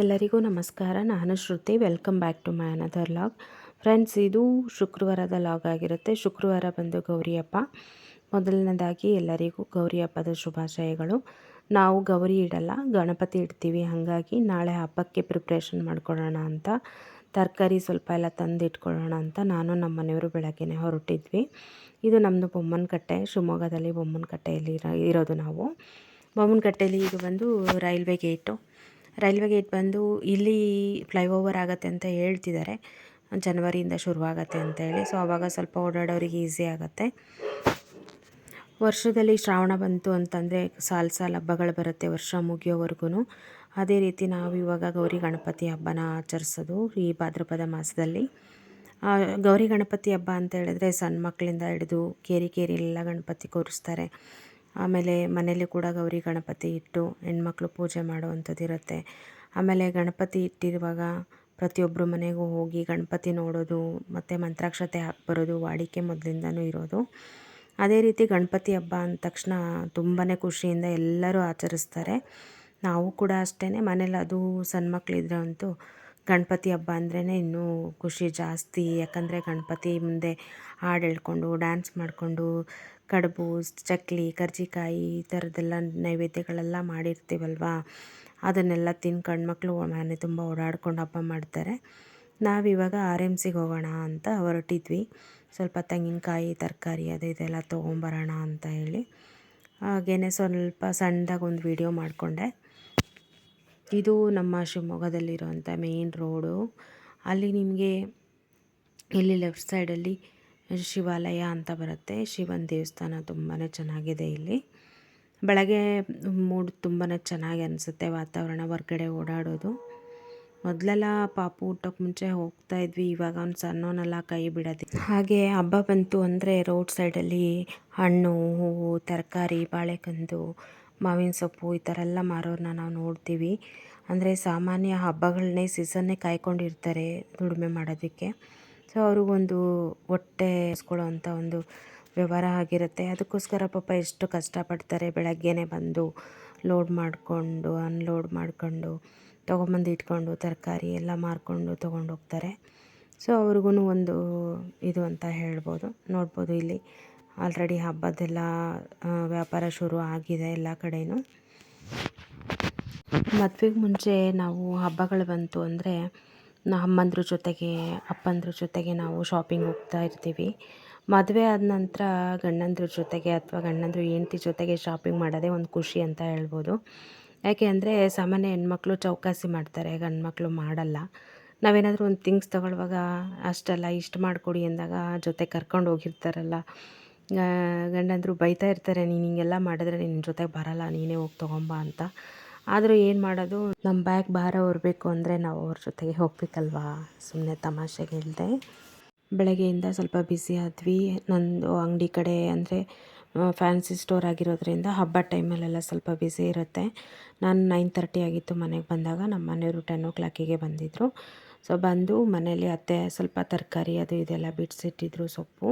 ಎಲ್ಲರಿಗೂ ನಮಸ್ಕಾರ. ನಾನು Shruti. Welcome back to my another vlog. Friends, ಇದು ಶುಕ್ರವಾರದ ಲಾಗ್ ಆಗಿರುತ್ತೆ. ಶುಕ್ರವಾರ ಬಂದು ಗೌರಿ ಹಬ್ಬ ಮೊದಲನೇದಾಗಿ ಎಲ್ಲರಿಗೂ ಗೌರಿ ಹಬ್ಬದ ಶುಭಾಶಯಗಳು. ನಾವು ಗೌರಿ ಇಡಲ್ಲ, ಗಣಪತಿ ಇಡ್ತೀವಿ. ಹಾಗಾಗಿ ನಾಳೆ ಹಬ್ಬಕ್ಕೆ ಪ್ರಿಪ್ರೇಷನ್ ಮಾಡ್ಕೊಳ್ಳೋಣ ಅಂತ, ತರಕಾರಿ ಸ್ವಲ್ಪ ಎಲ್ಲ ತಂದು ಇಟ್ಕೊಳ್ಳೋಣ ಅಂತ ನಾನು ನಮ್ಮ ಮನೆಯವರು ಬೆಳಗ್ಗೆನೇ ಹೊರಟಿದ್ವಿ. ಇದು ನಮ್ಮದು ಬೊಮ್ಮನಕಟ್ಟೆ. ಶಿವಮೊಗ್ಗದಲ್ಲಿ ಬೊಮ್ಮನಕಟ್ಟೆಯಲ್ಲಿ ಇರೋ, ಇರೋದು ನಾವು. ಬೊಮ್ಮನಕಟ್ಟೆಯಲ್ಲಿ ಇದು ಬಂದು ರೈಲ್ವೆ ಗೇಟು. ರೈಲ್ವೆ ಗೇಟ್ ಬಂದು ಇಲ್ಲಿ ಫ್ಲೈಓವರ್ ಆಗುತ್ತೆ ಅಂತ ಹೇಳ್ತಿದ್ದಾರೆ. ಜನವರಿಯಿಂದ ಶುರುವಾಗತ್ತೆ ಅಂತೇಳಿ ಸೊ ಆವಾಗ ಸ್ವಲ್ಪ ಓಡಾಡೋರಿಗೆ ಈಸಿ ಆಗುತ್ತೆ. ವರ್ಷದಲ್ಲಿ ಶ್ರಾವಣ ಬಂತು ಅಂತಂದರೆ ಸಾಲು ಸಾಲು ಹಬ್ಬಗಳು ಬರುತ್ತೆ ವರ್ಷ ಮುಗಿಯೋವರೆಗೂ ಅದೇ ರೀತಿ ನಾವು ಇವಾಗ ಗೌರಿ ಗಣಪತಿ ಹಬ್ಬನ ಆಚರಿಸೋದು ಈ ಭಾದ್ರಪದ ಮಾಸದಲ್ಲಿ. ಗೌರಿ ಗಣಪತಿ ಹಬ್ಬ ಅಂತ ಹೇಳಿದ್ರೆ ಸಣ್ಣ ಮಕ್ಕಳಿಂದ ಹಿಡಿದು ಕೇರಿ ಕೇರಿ ಎಲ್ಲ ಗಣಪತಿ ಕೂರಿಸ್ತಾರೆ. ಆಮೇಲೆ ಮನೇಲಿ ಕೂಡ ಗೌರಿ, ಗಣಪತಿ ಇಟ್ಟು ಹೆಣ್ಮಕ್ಳು ಪೂಜೆ ಮಾಡುವಂಥದ್ದು ಇರುತ್ತೆ. ಆಮೇಲೆ ಗಣಪತಿ ಇಟ್ಟಿರುವಾಗ ಪ್ರತಿಯೊಬ್ಬರು ಮನೆಗೂ ಹೋಗಿ ಗಣಪತಿ ನೋಡೋದು, ಮತ್ತು ಮಂತ್ರಾಕ್ಷತೆ ಹಾಕಿ ಬರೋದು, ವಾಡಿಕೆ ಮೊದಲಿಂದನೂ ಇರೋದು. ಅದೇ ರೀತಿ ಗಣಪತಿ ಹಬ್ಬ ಅಂದ ತಕ್ಷಣ ತುಂಬಾ ಖುಷಿಯಿಂದ ಎಲ್ಲರೂ ಆಚರಿಸ್ತಾರೆ. ನಾವು ಕೂಡ ಅಷ್ಟೇ ಮನೇಲಿ ಅದು ಸಣ್ಣ ಮಕ್ಕಳಿದ್ರೆ ಅಂತೂ ಗಣಪತಿ ಹಬ್ಬ ಅಂದ್ರೇ ಇನ್ನೂ ಖುಷಿ ಜಾಸ್ತಿ. ಯಾಕಂದರೆ ಗಣಪತಿ ಮುಂದೆ ಹಾಡು ಹೇಳ್ಕೊಂಡು ಡ್ಯಾನ್ಸ್ ಮಾಡಿಕೊಂಡು, ಕಡುಬು, ಚಕ್ಲಿ, ಕರ್ಜಿಕಾಯಿ ಈ ಥರದ್ದೆಲ್ಲ ನೈವೇದ್ಯಗಳೆಲ್ಲ ಮಾಡಿರ್ತೀವಲ್ವಾ? ಅದನ್ನೆಲ್ಲ ತಿನ್ಕೊಂಡು ಮಕ್ಕಳು ಮನೆ ತುಂಬ ಓಡಾಡ್ಕೊಂಡು ಹಬ್ಬ ಮಾಡ್ತಾರೆ. ನಾವಿವಾಗ ಆರ್ ಎಂ ಸಿಗೆ ಹೋಗೋಣ ಅಂತ ಹೊರಟಿದ್ವಿ. ಸ್ವಲ್ಪ ತೆಂಗಿನಕಾಯಿ, ತರಕಾರಿ ಅದು ಇದೆಲ್ಲ ತೊಗೊಂಬರೋಣ ಅಂತ ಹೇಳಿ. ಹಾಗೇ ಸ್ವಲ್ಪ ಸಣ್ಣದಾಗಿ ಒಂದು ವೀಡಿಯೋ ಮಾಡಿಕೊಂಡೆ. ಇದು ನಮ್ಮ ಶಿವಮೊಗ್ಗದಲ್ಲಿರುವಂಥ ಮೇನ್ ರೋಡು ಅಲ್ಲಿ ನಿಮಗೆ ಇಲ್ಲಿ ಲೆಫ್ಟ್ ಸೈಡಲ್ಲಿ ಶಿವಾಲಯ ಅಂತ ಬರುತ್ತೆ. ಶಿವನ ದೇವಸ್ಥಾನ ತುಂಬಾ ಚೆನ್ನಾಗಿದೆ ಇಲ್ಲಿ. ಬೆಳಗ್ಗೆ ಮೂಡ್ ತುಂಬಾ ಚೆನ್ನಾಗಿ ಅನಿಸುತ್ತೆ ವಾತಾವರಣ, ಹೊರಗಡೆ ಓಡಾಡೋದು. ಮೊದಲೆಲ್ಲ ಪಾಪು ಊಟಕ್ಕೆ ಮುಂಚೆ ಹೋಗ್ತಾ ಇದ್ವಿ, ಇವಾಗ ಅವ್ನು ಸಣ್ಣವನ್ನೆಲ್ಲ ಕೈ ಬಿಡೋದು. ಹಾಗೆ ಹಬ್ಬ ಬಂತು ಅಂದರೆ ರೋಡ್ ಸೈಡಲ್ಲಿ ಹಣ್ಣು, ಹೂವು, ತರಕಾರಿ, ಬಾಳೆಕಂದು ಮಾವಿನ ಸೊಪ್ಪು ಈ ಥರ ಎಲ್ಲ ಮಾರೋರನ್ನ ನಾವು ನೋಡ್ತೀವಿ. ಅಂದರೆ ಸಾಮಾನ್ಯ ಹಬ್ಬಗಳನ್ನೇ ಸೀಸನ್ನೇ ಕಾಯ್ಕೊಂಡಿರ್ತಾರೆ ದುಡಿಮೆ ಮಾಡೋದಕ್ಕೆ. ಸೊ ಅವ್ರಿಗೊಂದು ಹೊಟ್ಟೆ ಅಂಥ ಒಂದು ವ್ಯವಹಾರ ಆಗಿರುತ್ತೆ. ಅದಕ್ಕೋಸ್ಕರ ಪಾಪ ಎಷ್ಟು ಕಷ್ಟಪಡ್ತಾರೆ ಬೆಳಗ್ಗೆನೇ ಬಂದು ಲೋಡ್ ಮಾಡಿಕೊಂಡು ಅನ್ಲೋಡ್ ಮಾಡಿಕೊಂಡು, ತೊಗೊಂಬಂದು ಇಟ್ಕೊಂಡು, ತರಕಾರಿ ಎಲ್ಲ ಮಾರ್ಕೊಂಡು ತೊಗೊಂಡೋಗ್ತಾರೆ. ಸೊ ಅವ್ರಿಗೂ ಒಂದು ಇದು ಅಂತ ಹೇಳ್ಬೋದು. ನೋಡ್ಬೋದು ಇಲ್ಲಿ. ಆಲ್ರೆಡಿ ಹಬ್ಬದೆಲ್ಲ ವ್ಯಾಪಾರ ಶುರು ಆಗಿದೆ ಎಲ್ಲ ಕಡೆಯೂ ಮದುವೆಗೆ ಮುಂಚೆ ನಾವು ಹಬ್ಬಗಳು ಬಂತು ಅಂದರೆ ಅಮ್ಮಂದ್ರ ಜೊತೆಗೆ, ಅಪ್ಪಂದ್ರ ಜೊತೆಗೆ ನಾವು ಶಾಪಿಂಗ್ ಹೋಗ್ತಾ ಇರ್ತೀವಿ. ಮದುವೆ ಆದ ನಂತರ ಗಂಡಂದ್ರ ಜೊತೆಗೆ ಅಥವಾ ಗಂಡಂದ್ರ ಹೆಂಡ್ತಿ ಜೊತೆಗೆ ಶಾಪಿಂಗ್ ಮಾಡೋದೇ ಒಂದು ಖುಷಿ ಅಂತ ಹೇಳ್ಬೋದು. ಯಾಕೆ ಅಂದರೆ ಸಾಮಾನ್ಯ ಹೆಣ್ಮಕ್ಳು ಚೌಕಾಸಿ ಮಾಡ್ತಾರೆ ಗಂಡು ಮಕ್ಕಳು ಮಾಡಲ್ಲ. ನಾವೇನಾದರೂ ಒಂದು ಥಿಂಗ್ಸ್ ತಗೊಳ್ಳುವಾಗ ಅಷ್ಟಲ್ಲ ಇಷ್ಟು ಮಾಡಿಕೊಡಿ ಅಂದಾಗ ಜೊತೆ ಕರ್ಕೊಂಡು ಹೋಗಿರ್ತಾರಲ್ಲ. ಗಂಡಂದರು ಬೈತಾ ಇರ್ತಾರೆ, ನೀನು ಹಿಂಗೆಲ್ಲ ಮಾಡಿದ್ರೆ ನಿನ್ನ ಜೊತೆಗೆ ಬರಲ್ಲ, ನೀನೇ ಹೋಗಿ ತೊಗೊಂಬ ಅಂತ. ಆದರೂ ಏನು ಮಾಡೋದು ನಮ್ಮ ಬ್ಯಾಗ್ ಭಾರ ಹೊರಬೇಕು ಅಂದರೆ ನಾವು ಅವ್ರ ಜೊತೆಗೆ ಹೋಗ್ಬೇಕಲ್ವಾ? ಸುಮ್ಮನೆ ತಮಾಷೆಗೆ ಹೇಳಿದೆ. ಬೆಳಗ್ಗೆಯಿಂದ ಸ್ವಲ್ಪ ಬ್ಯುಸಿ ಆದ್ವಿ. ನಂದು ಅಂಗಡಿ ಕಡೆ ಅಂದರೆ ಫ್ಯಾನ್ಸಿ ಸ್ಟೋರ್ ಆಗಿರೋದ್ರಿಂದ ಹಬ್ಬ ಟೈಮಲ್ಲೆಲ್ಲ ಸ್ವಲ್ಪ ಬ್ಯುಸಿ ಇರುತ್ತೆ. ನಾನು ನೈನ್ ತರ್ಟಿ ಆಗಿತ್ತು ಮನೆಗೆ ಬಂದಾಗ ನಮ್ಮ ಮನೆಯವರು ಟೆನ್ ಓ ಕ್ಲಾಕಿಗೆ ಬಂದಿದ್ದರು ಸೊ ಬಂದು ಮನೇಲಿ ಅತ್ತೆ ಸ್ವಲ್ಪ ತರಕಾರಿ ಅದು ಇದೆಲ್ಲ ಬಿಡಿಸಿಟ್ಟಿದ್ರು ಸೊಪ್ಪು.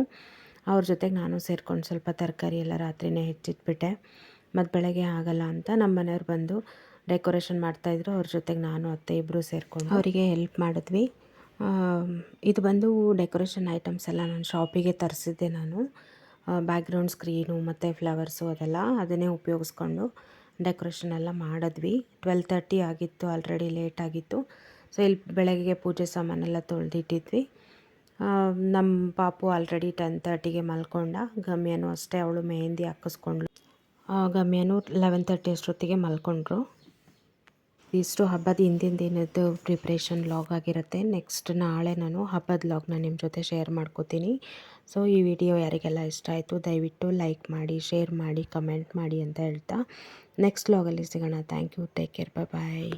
ಅವ್ರ ಜೊತೆಗೆ ನಾನು ಸೇರ್ಕೊಂಡು ಸ್ವಲ್ಪ ತರಕಾರಿ ಎಲ್ಲ ರಾತ್ರಿನೇ ಹೆಚ್ಚಿಟ್ಬಿಟ್ಟೆ. ಮತ್ತು ಬೆಳಗ್ಗೆ ಆಗಲ್ಲ ಅಂತ ನಮ್ಮ ಮನೆಯವ್ರು ಬಂದು ಡೆಕೋರೇಷನ್ ಮಾಡ್ತಾಯಿದ್ರು ಅವ್ರ ಜೊತೆಗೆ ನಾನು, ಅತ್ತೆ ಇಬ್ಬರು ಸೇರಿಕೊಂಡು ಅವರಿಗೆ ಹೆಲ್ಪ್ ಮಾಡಿದ್ವಿ. ಇದು ಬಂದು ಡೆಕೋರೇಷನ್ ಐಟಮ್ಸ್ ಎಲ್ಲ ನಾನು ಶಾಪಿಗೆ ತರಿಸಿದ್ದೆ ನಾನು. ಬ್ಯಾಕ್ಗ್ರೌಂಡ್ ಸ್ಕ್ರೀನು ಮತ್ತು ಫ್ಲವರ್ಸು ಅದೆಲ್ಲ ಅದನ್ನೇ ಉಪಯೋಗಿಸ್ಕೊಂಡು ಡೆಕೋರೇಷನ್ ಎಲ್ಲ ಮಾಡಿದ್ವಿ. ಟ್ವೆಲ್ ತರ್ಟಿ ಆಗಿತ್ತು, ಆಲ್ರೆಡಿ ಲೇಟ್ ಆಗಿತ್ತು. ಸೊ, ಇಲ್ಲಿ ಬೆಳಗ್ಗೆ ಪೂಜೆ ಸಾಮಾನೆಲ್ಲ ತೊಳೆದಿಟ್ಟಿದ್ವಿ. ನಮ್ಮ ಪಾಪು ಆಲ್ರೆಡಿ ಟೆನ್ ತರ್ಟಿಗೆ ಮಲ್ಕೊಂಡ. ಗಮ್ಯನೂ ಅಷ್ಟೇ ಅವಳು ಮೆಹಂದಿ ಹಾಕಿಸ್ಕೊಂಡ್ಳು. ಗಮ್ಯನೂ ಲೆವೆನ್ ತರ್ಟಿ ಅಷ್ಟೊತ್ತಿಗೆ ಮಲ್ಕೊಂಡ್ರು. ಇಷ್ಟು ಹಬ್ಬದ ಹಿಂದಿನ ದಿನದ್ದು ಪ್ರಿಪ್ರೇಷನ್ ಲಾಗ್ ಆಗಿರುತ್ತೆ. ನೆಕ್ಸ್ಟ್ ನಾಳೆ ನಾನು ಹಬ್ಬದ ಲಾಗ್ನ ನಿಮ್ಮ ಜೊತೆ ಶೇರ್ ಮಾಡ್ಕೋತೀನಿ. ಸೊ ಈ ವಿಡಿಯೋ ಯಾರಿಗೆಲ್ಲ ಇಷ್ಟ ಆಯಿತು, ದಯವಿಟ್ಟು ಲೈಕ್ ಮಾಡಿ ಶೇರ್ ಮಾಡಿ ಕಮೆಂಟ್ ಮಾಡಿ ಅಂತ ಹೇಳ್ತಾ. ನೆಕ್ಸ್ಟ್ ಲಾಗಲ್ಲಿ ಸಿಗೋಣ. Thank you take care bye bye